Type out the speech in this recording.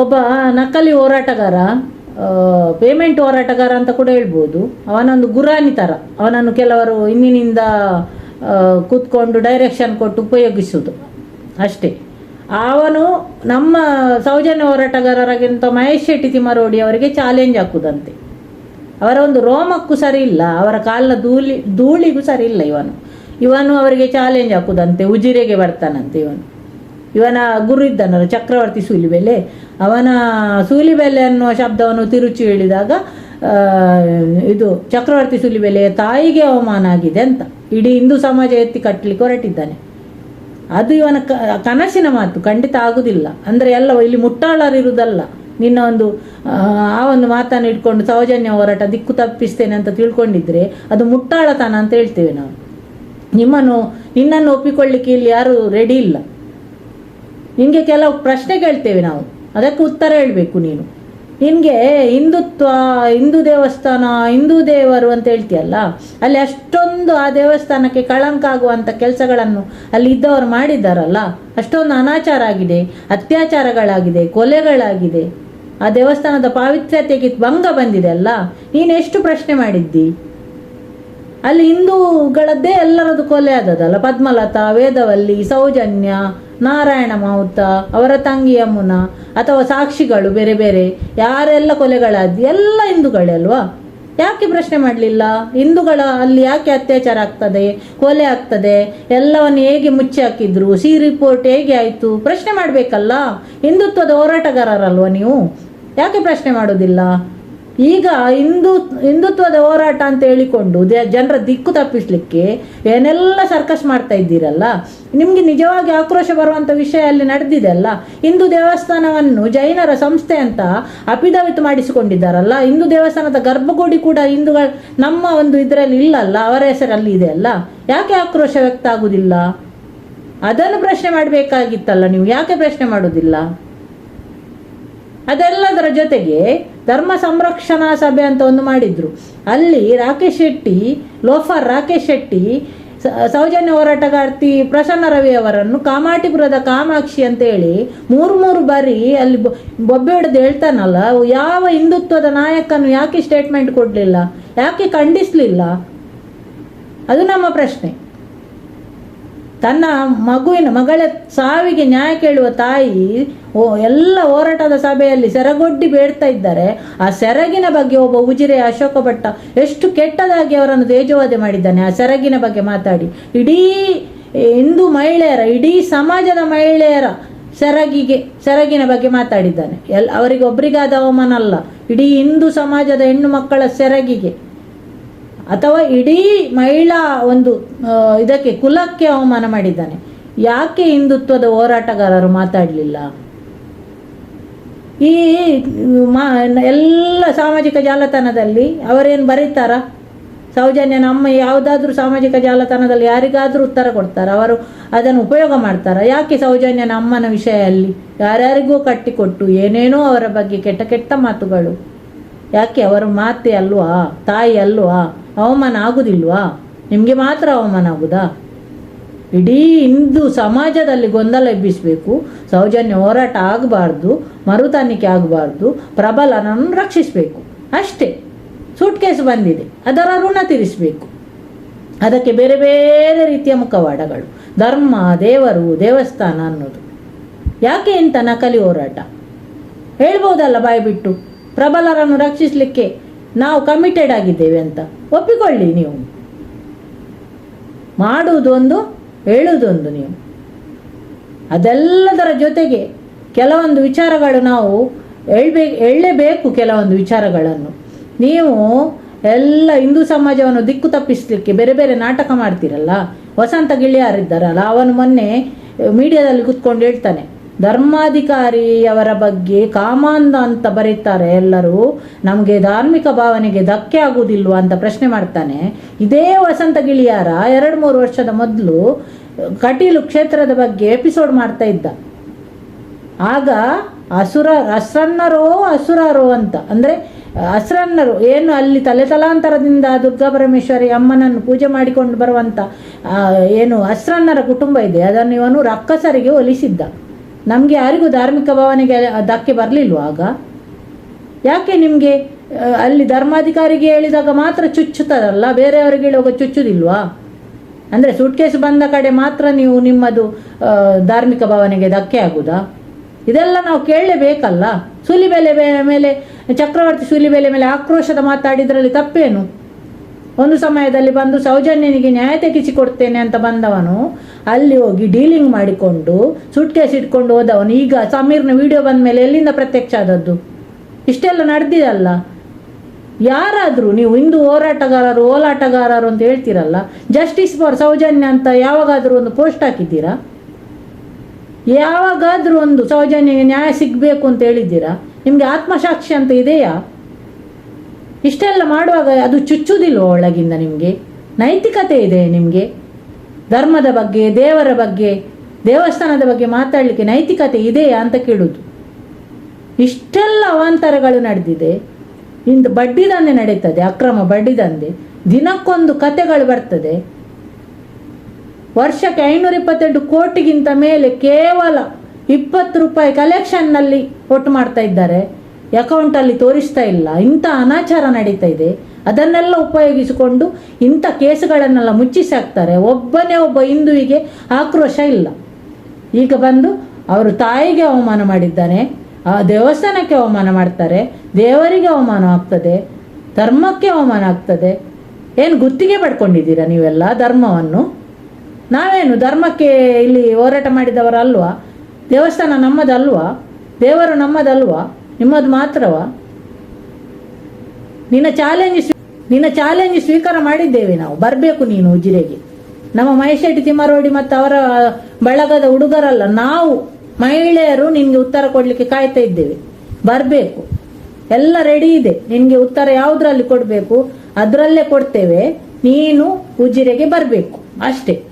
ಒಬ್ಬ ನಕಲಿ ಹೋರಾಟಗಾರ ಪೇಮೆಂಟ್ ಹೋರಾಟಗಾರ ಅಂತ ಕೂಡ ಹೇಳ್ಬೋದು. ಅವನೊಂದು ಗುರಾನಿ ಥರ ಅವನನ್ನು ಕೆಲವರು ಹಿಂದಿನಿಂದ ಕೂತ್ಕೊಂಡು ಡೈರೆಕ್ಷನ್ ಕೊಟ್ಟು ಉಪಯೋಗಿಸುವುದು ಅಷ್ಟೇ. ಅವನು ನಮ್ಮ ಸೌಜನ್ಯ ಹೋರಾಟಗಾರರಾಗಿಂತ ಮಹೇಶ್ ಶೆಟ್ಟಿ ತಿಮ್ಮರೋಡಿ ಅವರಿಗೆ ಚಾಲೆಂಜ್ ಹಾಕುದಂತೆ. ಅವರ ಒಂದು ರೋಮಕ್ಕೂ ಸರಿ ಇಲ್ಲ. ಅವರ ಕಾಲಿನ ಧೂಳಿ, ಧೂಳಿಗೂ ಸರಿ ಇಲ್ಲ ಇವನು. ಇವನು ಅವರಿಗೆ ಚಾಲೆಂಜ್ ಹಾಕುದಂತೆ. ಉಜಿರೆಗೆ ಬರ್ತಾನಂತೆ ಇವನು. ಇವನ ಗುರು ಇದ್ದಾನಲ್ಲ ಚಕ್ರವರ್ತಿ ಸೂಲಿಬೆಲೆ. ಅವನ ಸೂಲಿಬೆಲೆ ಅನ್ನುವ ಶಬ್ದವನ್ನು ತಿರುಚಿ ಹೇಳಿದಾಗ ಇದು ಚಕ್ರವರ್ತಿ ಸೂಲಿಬೆಲೆಯ ತಾಯಿಗೆ ಅವಮಾನ ಆಗಿದೆ ಅಂತ. ಇಡೀ ಹಿಂದೂ ಸಮಾಜ ಎತ್ತಿ ಕಟ್ಟಲಿಕ್ಕೆ ಹೊರಟಿದ್ದಾನೆ. ಅದು ಇವನ ಕನಸಿನ ಮಾತು ಖಂಡಿತ ಆಗುದಿಲ್ಲ. ಅಂದರೆ ಎಲ್ಲ ಇಲ್ಲಿ ಮುಟ್ಟಾಳರಿರುವುದಲ್ಲ ನಿನ್ನ ಒಂದು ಆ, ಆ ಒಂದು ಮಾತನ್ನು ಇಟ್ಕೊಂಡು ಸೌಜನ್ಯ ಹೋರಾಟ ದಿಕ್ಕು ತಪ್ಪಿಸ್ತೇನೆ ಅಂತ ತಿಳ್ಕೊಂಡಿದ್ರೆ ಅದು ಮುಟ್ಟಾಳತನ ಅಂತ ಹೇಳ್ತೇವೆ ನಾವು. ನಿಮ್ಮನ್ನು ನಿನ್ನನ್ನು ಒಪ್ಪಿಕೊಳ್ಳಿಕ್ಕೆ ಇಲ್ಲಿ ಯಾರು ರೆಡಿ ಇಲ್ಲ. ನಿನಗೆ ಕೆಲವು ಪ್ರಶ್ನೆ ಕೇಳ್ತೇವೆ ನಾವು. ಅದಕ್ಕೆ ಉತ್ತರ ಹೇಳಬೇಕು ನೀನು. ನಿನಗೆ ಹಿಂದುತ್ವ, ಹಿಂದೂ ದೇವಸ್ಥಾನ, ಹಿಂದೂ ದೇವರು ಅಂತ ಹೇಳ್ತೀಯಲ್ಲ, ಅಲ್ಲಿ ಅಷ್ಟೊಂದು ಆ ದೇವಸ್ಥಾನಕ್ಕೆ ಕಳಂಕ ಆಗುವಂಥ ಕೆಲಸಗಳನ್ನು ಅಲ್ಲಿ ಇದ್ದವರು ಮಾಡಿದ್ದಾರಲ್ಲ, ಅಷ್ಟೊಂದು ಅನಾಚಾರ ಆಗಿದೆ, ಅತ್ಯಾಚಾರಗಳಾಗಿದೆ, ಕೊಲೆಗಳಾಗಿದೆ. ಆ ದೇವಸ್ಥಾನದ ಪಾವಿತ್ರ್ಯತೆಗೆ ಭಂಗ ಬಂದಿದೆ ಅಲ್ಲ, ನೀನು ಎಷ್ಟು ಪ್ರಶ್ನೆ ಮಾಡಿದ್ದಿ? ಅಲ್ಲಿ ಹಿಂದೂಗಳದ್ದೇ ಎಲ್ಲರದ್ದು ಕೊಲೆ ಆದದಲ್ಲ ಪದ್ಮಲತಾ, ವೇದವಲ್ಲಿ, ಸೌಜನ್ಯ ನಾರಾಯಣ ಮಾವುತ, ಅವರ ತಂಗಿ ಯಮುನಾ ಅಥವಾ ಸಾಕ್ಷಿಗಳು ಬೇರೆ ಬೇರೆ, ಯಾರೆಲ್ಲ ಕೊಲೆಗಳಾದ, ಎಲ್ಲ ಹಿಂದೂಗಳೇ ಅಲ್ವಾ? ಯಾಕೆ ಪ್ರಶ್ನೆ ಮಾಡಲಿಲ್ಲ? ಹಿಂದೂಗಳ ಅಲ್ಲಿ ಯಾಕೆ ಅತ್ಯಾಚಾರ ಆಗ್ತದೆ, ಕೊಲೆ ಆಗ್ತದೆ, ಎಲ್ಲವನ್ನು ಹೇಗೆ ಮುಚ್ಚಿ ಹಾಕಿದ್ರು, ಸಿ ರಿಪೋರ್ಟ್ ಹೇಗೆ ಆಯಿತು? ಪ್ರಶ್ನೆ ಮಾಡಬೇಕಲ್ಲ? ಹಿಂದುತ್ವದ ಹೋರಾಟಗಾರರಲ್ವ ನೀವು? ಯಾಕೆ ಪ್ರಶ್ನೆ ಮಾಡೋದಿಲ್ಲ? ಈಗ ಹಿಂದೂ, ಹಿಂದುತ್ವದ ಹೋರಾಟ ಅಂತ ಹೇಳಿಕೊಂಡು ಜನರ ದಿಕ್ಕು ತಪ್ಪಿಸ್ಲಿಕ್ಕೆ ಏನೆಲ್ಲ ಸರ್ಕಸ್ ಮಾಡ್ತಾ ಇದ್ದೀರಲ್ಲ, ನಿಮಗೆ ನಿಜವಾಗಿ ಆಕ್ರೋಶ ಬರುವಂಥ ವಿಷಯ ಅಲ್ಲಿ ನಡೆದಿದೆ ಅಲ್ಲ? ಹಿಂದೂ ದೇವಸ್ಥಾನವನ್ನು ಜೈನರ ಸಂಸ್ಥೆ ಅಂತ ಅಪಿದವಿತ್ ಮಾಡಿಸಿಕೊಂಡಿದ್ದಾರಲ್ಲ? ಹಿಂದೂ ದೇವಸ್ಥಾನದ ಗರ್ಭಗುಡಿ ಕೂಡ ಹಿಂದೂಗಳ, ನಮ್ಮ ಒಂದು ಇದರಲ್ಲಿ ಇಲ್ಲಲ್ಲ, ಅವರ ಹೆಸರಲ್ಲಿ ಇದೆ ಅಲ್ಲ? ಯಾಕೆ ಆಕ್ರೋಶ ವ್ಯಕ್ತ ಆಗುದಿಲ್ಲ? ಅದನ್ನು ಪ್ರಶ್ನೆ ಮಾಡಬೇಕಾಗಿತ್ತಲ್ಲ ನೀವು, ಯಾಕೆ ಪ್ರಶ್ನೆ ಮಾಡೋದಿಲ್ಲ? ಅದೆಲ್ಲದರ ಜೊತೆಗೆ ಧರ್ಮ ಸಂರಕ್ಷಣಾ ಸಭೆ ಅಂತ ಒಂದು ಮಾಡಿದ್ರು. ಅಲ್ಲಿ ರಾಕೇಶ್ ಶೆಟ್ಟಿ, ಲೋಫರ್ ರಾಕೇಶ್ ಶೆಟ್ಟಿ ಸೌಜನ್ಯ ಹೋರಾಟಗಾರ್ತಿ ಪ್ರಸನ್ನ ರವಿ ಅವರನ್ನು ಕಾಮಾಟಿಪುರದ ಕಾಮಾಕ್ಷಿ ಅಂತೇಳಿ ಮೂರು ಮೂರು ಬಾರಿ ಅಲ್ಲಿ ಬೊಬ್ಬೆ ಹಿಡಿದು ಹೇಳ್ತಾನಲ್ಲ, ಯಾವ ಹಿಂದುತ್ವದ ನಾಯಕನು ಯಾಕೆ ಸ್ಟೇಟ್ಮೆಂಟ್ ಕೊಡಲಿಲ್ಲ, ಯಾಕೆ ಖಂಡಿಸಲಿಲ್ಲ? ಅದು ನಮ್ಮ ಪ್ರಶ್ನೆ. ತನ್ನ ಮಗುವಿನ ಮಗಳ ಸಾವಿಗೆ ನ್ಯಾಯ ಕೇಳುವ ತಾಯಿ ಓ, ಎಲ್ಲ ಹೋರಾಟದ ಸಭೆಯಲ್ಲಿ ಸೆರಗೊಡ್ಡಿ ಬೇಡ್ತಾ ಇದ್ದಾರೆ. ಆ ಸೆರಗಿನ ಬಗ್ಗೆ ಒಬ್ಬ ಉಜಿರೆ ಅಶೋಕ ಭಟ್ಟ ಎಷ್ಟು ಕೆಟ್ಟದಾಗಿ ಅವರನ್ನು ತೇಜೋವಧೆ ಮಾಡಿದ್ದಾನೆ. ಆ ಸೆರಗಿನ ಬಗ್ಗೆ ಮಾತಾಡಿ. ಇಡೀ ಹಿಂದೂ ಮಹಿಳೆಯರ, ಇಡೀ ಸಮಾಜದ ಮಹಿಳೆಯರ ಸೆರಗಿಗೆ, ಸೆರಗಿನ ಬಗ್ಗೆ ಮಾತಾಡಿದ್ದಾನೆ. ಎಲ್ ಅವರಿಗೆ ಒಬ್ಬರಿಗಾದ ಅವಮಾನ ಅಲ್ಲ. ಇಡೀ ಹಿಂದೂ ಸಮಾಜದ ಹೆಣ್ಣು ಮಕ್ಕಳ ಸೆರಗಿಗೆ. ಅಥವಾ ಇಡೀ ಮಹಿಳಾ ಒಂದು ಇದಕ್ಕೆ ಕುಲಕ್ಕೆ ಅವಮಾನ ಮಾಡಿದ್ದಾನೆ. ಯಾಕೆ ಹಿಂದುತ್ವದ ಹೋರಾಟಗಾರರು ಮಾತಾಡಲಿಲ್ಲ? ಈ, ಮಾ, ಎಲ್ಲ ಸಾಮಾಜಿಕ ಜಾಲತಾಣದಲ್ಲಿ ಅವರೇನು ಬರೀತಾರ? ಸೌಜನ್ಯ ನಮ್ಮ ಯಾವುದಾದ್ರೂ ಸಾಮಾಜಿಕ ಜಾಲತಾಣದಲ್ಲಿ ಯಾರಿಗಾದರೂ ಉತ್ತರ ಕೊಡ್ತಾರ. ಅವರು ಅದನ್ನು ಉಪಯೋಗ ಮಾಡ್ತಾರ. ಯಾಕೆ ಸೌಜನ್ಯ ನಮ್ಮನ ವಿಷಯಲ್ಲಿ? ಯಾರ್ಯಾರಿಗೂ ಕಟ್ಟಿಕೊಟ್ಟು ಏನೇನೋ ಅವರ ಬಗ್ಗೆ ಕೆಟ್ಟ ಕೆಟ್ಟ ಮಾತುಗಳು. ಯಾಕೆ ಅವರ ಮಾತೆ ಅಲ್ವಾ, ತಾಯಿ ಅಲ್ವಾ, ಅವಮಾನ ಆಗುದಿಲ್ವಾ? ನಿಮಗೆ ಮಾತ್ರ ಅವಮಾನ ಆಗುದಾ? ಇಡೀ ಹಿಂದೂ ಸಮಾಜದಲ್ಲಿ ಗೊಂದಲ ಎಬ್ಬಿಸಬೇಕು, ಸೌಜನ್ಯ ಹೋರಾಟ ಆಗಬಾರ್ದು ಮರುತನಿಕೆ ಆಗಬಾರ್ದು, ಪ್ರಬಲನನ್ನು ರಕ್ಷಿಸಬೇಕು. ಅಷ್ಟೇ ಸೂಟ್ ಕೇಸ್ ಬಂದಿದೆ, ಅದರ ಋಣ ತೀರಿಸಬೇಕು. ಅದಕ್ಕೆ ಬೇರೆ ಬೇರೆ ರೀತಿಯ ಮುಖವಾಡಗಳು, ಧರ್ಮ, ದೇವರು, ದೇವಸ್ಥಾನ ಅನ್ನೋದು. ಯಾಕೆ ಇಂಥ ನಕಲಿ ಹೋರಾಟ? ಹೇಳ್ಬೋದಲ್ಲ ಬಾಯಿ ಬಿಟ್ಟು, ಪ್ರಬಲರನ್ನು ರಕ್ಷಿಸಲಿಕ್ಕೆ ನಾವು ಕಮಿಟೆಡ್ ಆಗಿದ್ದೇವೆ ಅಂತ ಒಪ್ಪಿಕೊಳ್ಳಿ ನೀವು. ಮಾಡುವುದೊಂದು ಹೇಳುವುದೊಂದು ನೀವು. ಅದೆಲ್ಲದರ ಜೊತೆಗೆ ಕೆಲವೊಂದು ವಿಚಾರಗಳು ನಾವು ಹೇಳ್ಬೇ, ಹೇಳಲೇಬೇಕು ಕೆಲವೊಂದು ವಿಚಾರಗಳನ್ನು. ನೀವು ಎಲ್ಲ ಹಿಂದೂ ಸಮಾಜವನ್ನು ದಿಕ್ಕು ತಪ್ಪಿಸಲಿಕ್ಕೆ ಬೇರೆ ಬೇರೆ ನಾಟಕ ಮಾಡ್ತೀರಲ್ಲ? ವಸಂತ ಗಿಳಿಯಾರಿದ್ದಾರಲ್ಲ ಅವನು ಮೊನ್ನೆ ಮೀಡಿಯಾದಲ್ಲಿ ಕೂತ್ಕೊಂಡು ಹೇಳ್ತಾನೆ, ಧರ್ಮಾಧಿಕಾರಿಯವರ ಬಗ್ಗೆ ಕಾಮಾಂಧ ಅಂತ ಬರೀತಾರೆ ಎಲ್ಲರೂ, ನಮಗೆ ಧಾರ್ಮಿಕ ಭಾವನೆಗೆ ಧಕ್ಕೆ ಆಗುವುದಿಲ್ವಾ? ಅಂತ ಪ್ರಶ್ನೆ ಮಾಡ್ತಾನೆ. ಇದೇ ವಸಂತ ಗಿಳಿಯಾರ ಎರಡು ಮೂರು ವರ್ಷದ ಮೊದಲು ಕಟೀಲು ಕ್ಷೇತ್ರದ ಬಗ್ಗೆ ಎಪಿಸೋಡ್ ಮಾಡ್ತಾ ಇದ್ದ. ಆಗ ಅಸುರ, ಅಸ್ರನ್ನರೋ, ಅಸುರಾರೋ ಅಂತ. ಅಂದರೆ, ಅಸ್ರನ್ನರು, ಏನು ಅಲ್ಲಿ ತಲೆ ತಲಾಂತರದಿಂದ ದುರ್ಗಾ ಪರಮೇಶ್ವರಿ ಅಮ್ಮನನ್ನು ಪೂಜೆ ಮಾಡಿಕೊಂಡು ಬರುವಂಥ ಏನು ಅಸ್ರನ್ನರ ಕುಟುಂಬ ಇದೆ. ಅದನ್ನು ಇವನು ರಕ್ಕಸರಿಗೆ ಒಲಿಸಿದ್ದ. ನಮಗೆ ಯಾರಿಗೂ ಧಾರ್ಮಿಕ ಭಾವನೆಗೆ ಧಕ್ಕೆ ಬರಲಿಲ್ವಾ ಆಗ? ಯಾಕೆ ನಿಮಗೆ, ಅಲ್ಲಿ ಧರ್ಮಾಧಿಕಾರಿಗೆ ಹೇಳಿದಾಗ ಮಾತ್ರ ಚುಚ್ಚುತ್ತಾರಲ್ಲ ಬೇರೆಯವರಿಗೆ ಹೇಳುವಾಗ ಚುಚ್ಚುದಿಲ್ವಾ? ಅಂದರೆ ಸುಟ್ಕೇಸ್ ಬಂದ ಕಡೆ ಮಾತ್ರ ನೀವು ನಿಮ್ಮದು ಧಾರ್ಮಿಕ ಭಾವನೆಗೆ ಧಕ್ಕೆ ಆಗುದಾ? ಇದೆಲ್ಲ ನಾವು ಕೇಳಲೇಬೇಕಲ್ಲ? ಸುಲಿಬೆಲೆ ಮೇಲೆ, ಚಕ್ರವರ್ತಿ ಸುಲಿಬೆಲೆ ಮೇಲೆ ಆಕ್ರೋಶದ ಮಾತಾಡಿದ್ರಲ್ಲಿ ತಪ್ಪೇನು? ಒಂದು ಸಮಯದಲ್ಲಿ ಬಂದು ಸೌಜನ್ಯನಿಗೆ ನ್ಯಾಯ ತೆಗಿಸಿ ಕೊಡ್ತೇನೆ ಅಂತ ಬಂದವನು, ಅಲ್ಲಿ ಹೋಗಿ ಡೀಲಿಂಗ್ ಮಾಡಿಕೊಂಡು ಸುಟ್ಕೇಸ್ ಇಟ್ಕೊಂಡು ಹೋದವನು. ಈಗ ಸಮೀರ್ನ ವಿಡಿಯೋ ಬಂದ ಮೇಲೆ ಎಲ್ಲಿಂದ ಪ್ರತ್ಯಕ್ಷ ಆದದ್ದು? ಇಷ್ಟೆಲ್ಲ ನಡೆದಿದಲ್ಲ? ಯಾರಾದರೂ, ನೀವು ಹಿಂದೂ ಹೋರಾಟಗಾರರು, ಓಲಾಟಗಾರರು ಅಂತ ಹೇಳ್ತೀರಲ್ಲ ಜಸ್ಟಿಸ್ ಫಾರ್ ಸೌಜನ್ಯ ಅಂತ ಯಾವಾಗಾದರೂ ಒಂದು ಪೋಸ್ಟ್ ಹಾಕಿದ್ದೀರಾ? ಯಾವಾಗಾದರೂ ಒಂದು ಸೌಜನ್ಯಗೆ ನ್ಯಾಯ ಸಿಗಬೇಕು ಅಂತ ಹೇಳಿದ್ದೀರಾ? ನಿಮಗೆ ಆತ್ಮಸಾಕ್ಷಿ ಅಂತ ಇದೆಯಾ? ಇಷ್ಟೆಲ್ಲ ಮಾಡುವಾಗ ಅದು ಚುಚ್ಚುವುದಿಲ್ವ ಒಳಗಿಂದ ನಿಮಗೆ? ನೈತಿಕತೆ ಇದೆ ನಿಮಗೆ? ಧರ್ಮದ ಬಗ್ಗೆ, ದೇವರ ಬಗ್ಗೆ, ದೇವಸ್ಥಾನದ ಬಗ್ಗೆ ಮಾತಾಡಲಿಕ್ಕೆ ನೈತಿಕತೆ ಇದೆಯಾ ಅಂತ ಕೇಳುವುದು ಇಷ್ಟೆಲ್ಲ ಅವಾಂತರಗಳು ನಡೆದಿದೆ. ಇಂದು ಬಡ್ಡಿ ದಂಧೆ ನಡೀತದೆ, ಅಕ್ರಮ ಬಡ್ಡಿ ದಂಧೆ. ದಿನಕ್ಕೊಂದು ಕತೆಗಳು ಬರ್ತದೆ. ವರ್ಷಕ್ಕೆ ಐನೂರ ಇಪ್ಪತ್ತೆಂಟು ಕೋಟಿಗಿಂತ ಮೇಲೆ ಕೇವಲ ಇಪ್ಪತ್ತು ರೂಪಾಯಿ ಕಲೆಕ್ಷನ್ನಲ್ಲಿ ಒಟ್ಟು ಮಾಡ್ತಾ ಇದ್ದಾರೆ. ಅಕೌಂಟಲ್ಲಿ ತೋರಿಸ್ತಾ ಇಲ್ಲ. ಇಂಥ ಅನಾಚಾರ ನಡೀತಾ ಇದೆ. ಅದನ್ನೆಲ್ಲ ಉಪಯೋಗಿಸಿಕೊಂಡು ಇಂಥ ಕೇಸುಗಳನ್ನೆಲ್ಲ ಮುಚ್ಚಿಸಿ ಹಾಕ್ತಾರೆ. ಒಬ್ಬನೇ ಒಬ್ಬ ಹಿಂದುವಿಗೆ ಆಕ್ರೋಶ ಇಲ್ಲ. ಈಗ ಬಂದು ಅವರು ತಾಯಿಗೆ ಅವಮಾನ ಮಾಡಿದ್ದಾನೆ. ಆ, ದೇವಸ್ಥಾನಕ್ಕೆ ಅವಮಾನ ಮಾಡ್ತಾರೆ, ದೇವರಿಗೆ ಅವಮಾನ ಆಗ್ತದೆ, ಧರ್ಮಕ್ಕೆ ಅವಮಾನ ಆಗ್ತದೆ. ಏನು ಗುತ್ತಿಗೆ ಪಡ್ಕೊಂಡಿದ್ದೀರಾ ನೀವೆಲ್ಲ ಧರ್ಮವನ್ನು? ನಾವೇನು ಧರ್ಮಕ್ಕೆ ಇಲ್ಲಿ ಹೋರಾಟ ಮಾಡಿದವರಲ್ವಾ? ದೇವಸ್ಥಾನ ನಮ್ಮದಲ್ವಾ? ದೇವರು ನಮ್ಮದಲ್ವಾ? ನಿಮ್ಮದು ಮಾತ್ರವಾ? ನಿನ್ನ ಚಾಲೆಂಜ್ ನಿನ್ನ ಚಾಲೆಂಜ್ ಸ್ವೀಕಾರ ಮಾಡಿದ್ದೇವೆ ನಾವು. ಬರಬೇಕು ನೀನು ಉಜಿರೆಗೆ. ನಮ್ಮ ಮಹೇಶೆಟ್ಟಿ ತಿಮ್ಮರೋಡಿ ಮತ್ತು ಅವರ ಬಳಗದ ಹುಡುಗರಲ್ಲ, ನಾವು. ಮಹಿಳೆಯರು ನಿನಗೆ ಉತ್ತರ ಕೊಡಲಿಕ್ಕೆ ಕಾಯ್ತಾ ಇದ್ದೇವೆ. ಬರಬೇಕು. ಎಲ್ಲ ರೆಡಿ ಇದೆ. ನಿನಗೆ ಉತ್ತರ ಯಾವುದ್ರಲ್ಲಿ ಕೊಡಬೇಕು? ಅದರಲ್ಲೇ ಕೊಡ್ತೇವೆ. ನೀನು ಉಜಿರೆಗೆ ಬರಬೇಕು. ಅಷ್ಟೇ.